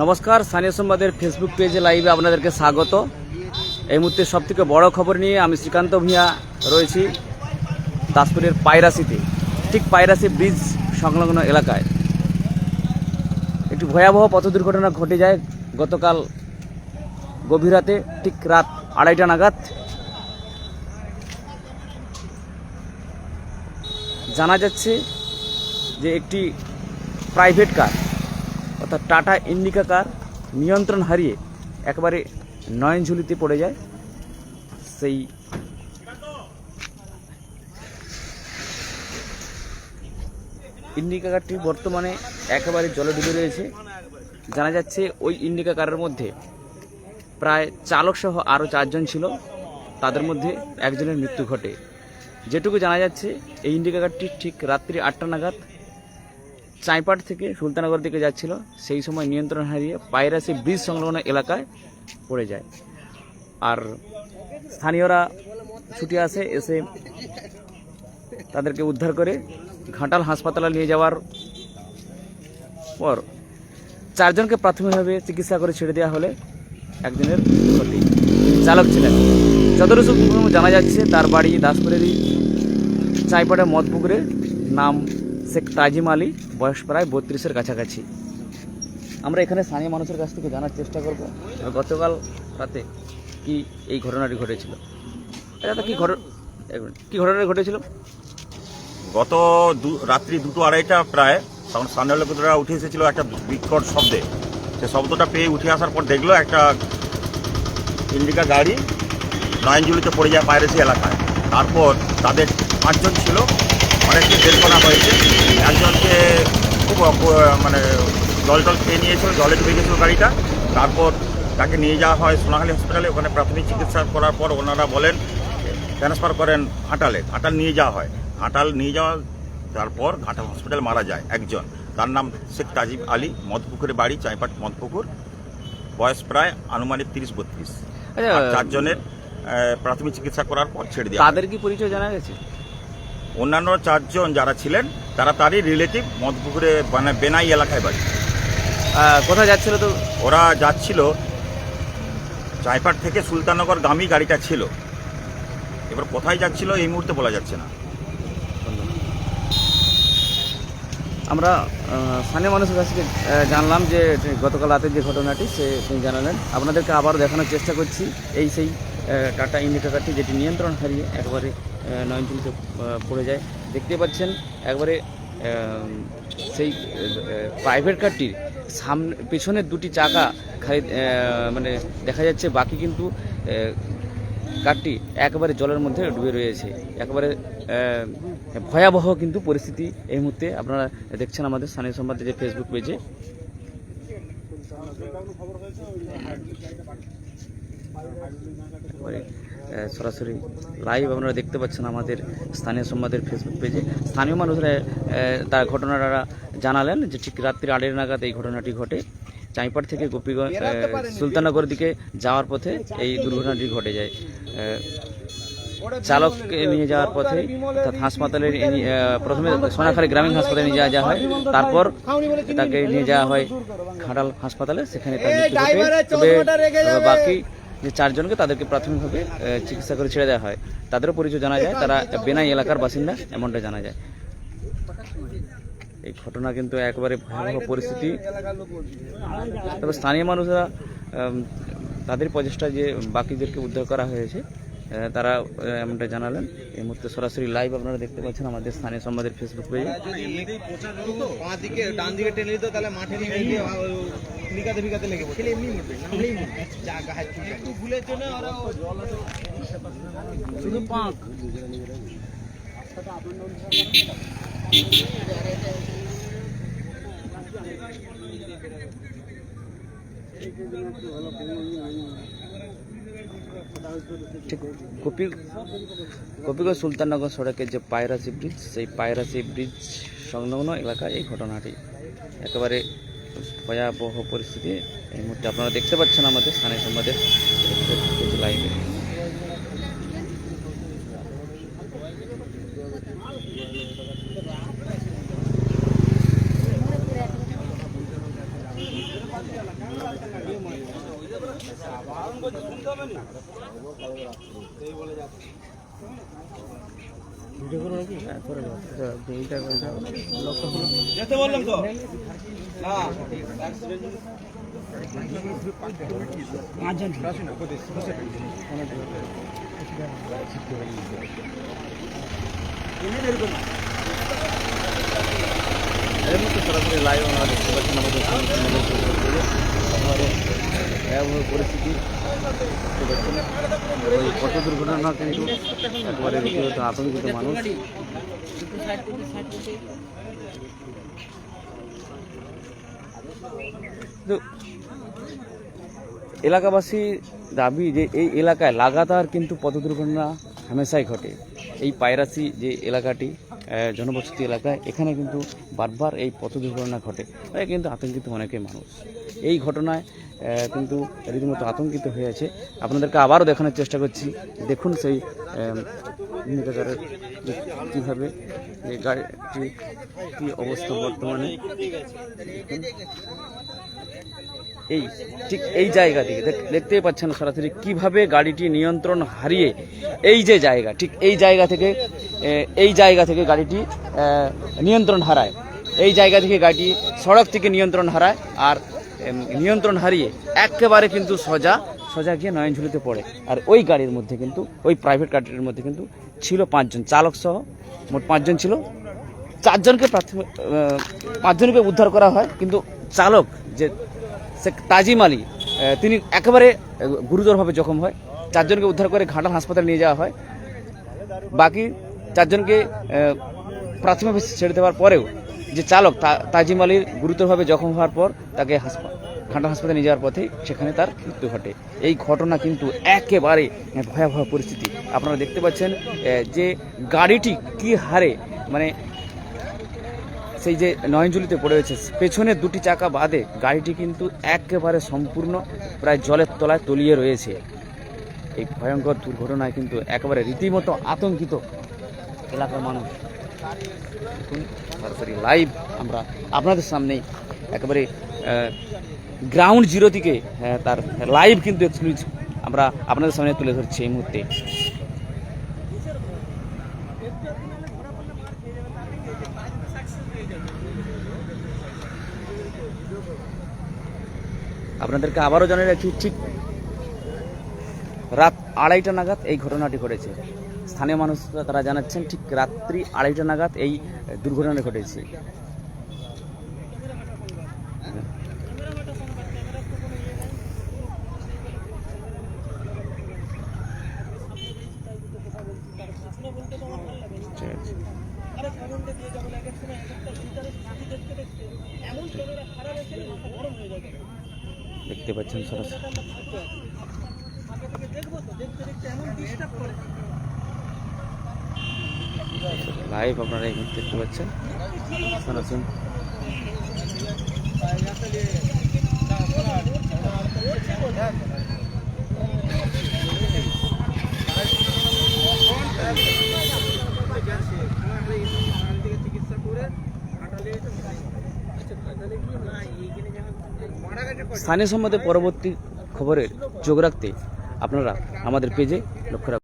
নমস্কার, স্থানীয় সংবাদের ফেসবুক পেজে লাইভে আপনাদেরকে স্বাগত। এই মুহূর্তে সব থেকে বড় খবর নিয়ে আমি শ্রীকান্ত ভূঁইয়া রয়েছি দাসপুরের পায়রাসিতে ঠিক পায়রাসি ব্রিজ সংলগ্ন এলাকায়। একটি ভয়াবহ পথ দুর্ঘটনা ঘটে যায় গতকাল গভীর রাতে, ঠিক রাত আড়াইটা নাগাদ। জানা যাচ্ছে যে একটি প্রাইভেট কার অর্থাৎ টাটা ইন্ডিকা কার নিয়ন্ত্রণ হারিয়ে একবারে নয়নঝুলিতে পড়ে যায় সেই ইন্ডিকা কারটি বর্তমানে একেবারে জলে ডুবে রয়েছে। জানা যাচ্ছে ওই ইন্ডিকা কারের মধ্যে প্রায় চালক সহ আরও চারজন ছিল। তাদের মধ্যে একজনের মৃত্যু ঘটে। যেটুকু জানা যাচ্ছে, এই ইন্ডিকা কারটি ঠিক রাত্রি আটটা নাগাদ চাইপাট থেকে সুলতানগর দিকে যাচ্ছিল, সেই সময় নিয়ন্ত্রণ হারিয়ে পায়রাসি ব্রিজ সংলগ্ন এলাকায় পড়ে যায়। আর স্থানীয়রা ছুটে আসে, এসে তাদেরকে উদ্ধার করে ঘাটাল হাসপাতালে নিয়ে যাওয়ার পর চারজনকে প্রাথমিকভাবে চিকিৎসা করে ছেড়ে দেওয়া হলে একজনের ক্ষতি। চালক ছিলেন। যতটুকু জানা যাচ্ছে, তার বাড়ি দাসপুরেরই চাইপাটা মদপুকুরে। নাম শেখ তাজিম আলী। বয়স প্রায় বত্রিশের কাছাকাছি। আমরা এখানে স্থানীয় মানুষের কাছ থেকে জানার চেষ্টা করব গতকাল রাতে কি এই ঘটনাটি ঘটেছিল? এটা তো কি ঘটনা কি ঘটনা ঘটেছিল? গত দু- রাত্রি দুটো আড়াইটা প্রায় তখন স্থানীয় লোকেরা উঠে এসেছিল একটা বিকট শব্দে। সে শব্দটা পেয়ে উঠে আসার পর দেখল একটা ইন্ডিকা গাড়ি নয়নজুলিতে পড়ে যায় পায়রেসি এলাকায়। তারপর তাদের পাঁচজন ছিল। অনেককে বের করা হয়েছে। একজনকে খুব মানে জল টল খেয়ে নিয়েছিল জলে ডুবে গেছিল গাড়িটা। তারপর তাকে নিয়ে যাওয়া হয় সোনাখালী হসপিটালে ওখানে প্রাথমিক চিকিৎসা করার পর ওনারা বলেন ট্রান্সফার করেন ঘাটালে ঘাটাল নিয়ে যাওয়া হয়। ঘাটাল নিয়ে যাওয়া তারপর ঘাটাল হসপিটাল মারা যায় একজন। তার নাম শেখ তাজিব আলী। মদপুকুরে বাড়ি চাইপাট মদপুকুর। বয়স প্রায় আনুমানিক তিরিশ বত্রিশ। আচ্ছা, চারজনের প্রাথমিক চিকিৎসা করার পর ছেড়ে দেওয়া। তাদের কি পরিচয় জানা গেছে? অন্যান্য চারজন যারা ছিলেন তারা তারই রিলেটিভ মদপুকুরে মানে বেনাই এলাকায় বাড়ি। কোথায় যাচ্ছিল তো? ওরা যাচ্ছিল চাইপাট থেকে সুলতাননগর গামী গাড়িটা ছিল। এবার কোথায় যাচ্ছিল এই মুহূর্তে বলা যাচ্ছে না। আমরা স্থানীয় মানুষের কাছ থেকে জানলাম যে গতকাল রাতের যে ঘটনাটি সে তিনি জানালেন। আপনাদেরকে আবার দেখানোর চেষ্টা করছি এই সেই টাটা ইন্ডিকা কারটি যেটি নিয়ন্ত্রণ হারিয়ে একবারে নয়নচুলিতে পড়ে যায়। দেখতে পাচ্ছেন, একবারে সেই প্রাইভেট কারটির সামনে, পেছনের দুটি চাকা খালি মানে দেখা যাচ্ছে, বাকি কিন্তু কারটি একেবারে জলের মধ্যে ডুবে রয়েছে। একেবারে ভয়াবহ কিন্তু পরিস্থিতি এই মুহূর্তে আপনারা দেখছেন আমাদের স্থানীয় সংবাদের যে ফেসবুক পেজে একেবারে, সরাসরি লাইভ আপনারা দেখতে পাচ্ছেন আমাদের স্থানীয় সংবাদের ফেসবুক পেজে স্থানীয় মানুষরা তার ঘটনাটা জানালেন যে ঠিক রাত্রি আড়ের নাগাদ এই ঘটনাটি ঘটে। চাইপাট থেকে গোপীগঞ্জ আহ, সুলতাননগর দিকে যাওয়ার পথে এই দুর্ঘটনাটি ঘটে যায়। চালককে নিয়ে যাওয়ার পথে অর্থাৎ হাসপাতালে প্রথমে সোনাখালী গ্রামীণ হাসপাতালে নিয়ে যাওয়া হয়। তারপর তাকে নিয়ে যাওয়া হয় ঘাটাল হাসপাতালে সেখানে তার তবে বাকি যে চারজনকে তাদেরকে প্রাথমিকভাবে চিকিৎসা করে ছেড়ে দেওয়া হয়। তাদেরও পরিচয় জানা যায়, তারা বেনাই এলাকার বাসিন্দা, এমনটা জানা যায়। এই ঘটনা কিন্তু একবারে ভয়াবহ পরিস্থিতি। তবে স্থানীয় মানুষরা তাদের প্রচেষ্টা যে বাকিদেরকে উদ্ধার করা হয়েছে তারা এমনটা জানালেন। এই মুহূর্তে সরাসরি লাইভ আপনারা দেখতে পাচ্ছেন আমাদের স্থানীয় সংবাদের ফেসবুক পেজে যদি এমনিতেই পচা যেত তো বাঁ দিকে ডান দিকে টেনে দিত তাহলে মাঠে নিয়ে গিয়ে নিকাতে ফিকাতে লেগে পড়তো এমনি মরবে নামলেই মরবে যা গায়ে চুল একটু ভুলের জন্য ওরা শুধু পাঁক। সুলতাননগর সড়কের যে পায়রাসি ব্রিজ সেই পায়রাসি ব্রিজ সংলগ্ন এলাকায় এই ঘটনাটি একেবারে ভয়াবহ পরিস্থিতি এই মুহূর্তে আপনারা দেখতে পাচ্ছেন আমাদের স্থানীয় সংবাদের লাইভে। যেতে বললাম তো। না এর মধ্যে সরাসরি লাইভ আমরা দেখতে পাচ্ছেন আমাদের ভয়াবহ পরিস্থিতি। ওই পথ দুর্ঘটনা কিন্তু একেবারে রীতিমতো আতঙ্কিত মানুষ। তো এলাকাবাসী দাবি যে এই এলাকায় লাগাতার কিন্তু পথ দুর্ঘটনা হামেশাই ঘটে। এই পায়রাসি যে এলাকাটি জনবসতি এলাকায়, এখানে কিন্তু বারবার এই পথ দুর্ঘটনা ঘটে। কিন্তু আতঙ্কিত অনেকে মানুষ। এই ঘটনায় কিন্তু রীতিমতো আতঙ্কিত হয়েছে আপনাদেরকে আবারও দেখানোর চেষ্টা করছি। দেখুন সেই ভূমিকাগারের কীভাবে গাড়িটি, কী অবস্থা বর্তমানে। এই, ঠিক এই জায়গা থেকে দেখ- দেখতেই পাচ্ছেন সরাসরি কীভাবে গাড়িটি নিয়ন্ত্রণ হারিয়ে এই যে জায়গা, ঠিক এই জায়গা থেকে এই জায়গা থেকে গাড়িটি নিয়ন্ত্রণ হারায়। এই জায়গা থেকে গাড়িটি সড়ক থেকে নিয়ন্ত্রণ হারায়। আর নিয়ন্ত্রণ হারিয়ে একেবারে কিন্তু সোজা সোজা গিয়ে নয়নঝুলিতে পড়ে। আর ওই গাড়ির মধ্যে কিন্তু, ওই প্রাইভেট গাড়ির মধ্যে কিন্তু ছিল পাঁচজন চালক সহ, মোট পাঁচজন ছিল। চারজনকে প্রাথমিক পাঁচজনকে উদ্ধার করা হয়, কিন্তু চালক যে সে তাজিম আলী তিনি একেবারে গুরুতরভাবে জখম হয়। চারজনকে উদ্ধার করে ঘাটাল হাসপাতালে নিয়ে যাওয়া হয়। বাকি চারজনকে প্রাথমিকভাবে ছেড়ে দেওয়ার পরেও যে চালক তাজিম আলীর গুরুতরভাবে জখম হওয়ার পর তাকে ঘাটাল হাসপাতালে নিয়ে যাওয়ার পথেই সেখানে তার মৃত্যু ঘটে। এই ঘটনা কিন্তু একেবারে ভয়াবহ পরিস্থিতি। আপনারা দেখতে পাচ্ছেন যে গাড়িটি কি হারে মানে সেই যে নয়নজুলিতে পড়ে রয়েছে পেছনের দুটি চাকা বাদে গাড়িটি কিন্তু একেবারে সম্পূর্ণ প্রায় জলের তলায় তলিয়ে রয়েছে। এই ভয়ঙ্কর দুর্ঘটনায় কিন্তু একেবারে রীতিমতো আতঙ্কিত এলাকার মানুষ। সরাসরি লাইভ আমরা আপনাদের সামনেই একেবারে গ্রাউন্ড জিরো থেকে তার লাইভ কিন্তু এক্সক্লুসিভ আমরা আপনাদের সামনে তুলে ধরছি এই মুহূর্তে। আপনাদেরকে আবারও জানিয়ে রাখি ঠিক রাত আড়াইটা নাগাদ এই ঘটনাটি ঘটেছে। স্থানীয় মানুষরা তারা জানাচ্ছেন ঠিক রাত্রি আড়াইটা নাগাদ এই দুর্ঘটনা ঘটেছে। দেখতে পাচ্ছেন সরাসরি লাইভ আপনারা এই মুহূর্তে দেখতে পাচ্ছেন। সরাসরি স্থানীয় সম্বন্ধে পরবর্তী খবরের যোগ রাখতে আপনারা আমাদের পেজে লক্ষ্য রাখুন।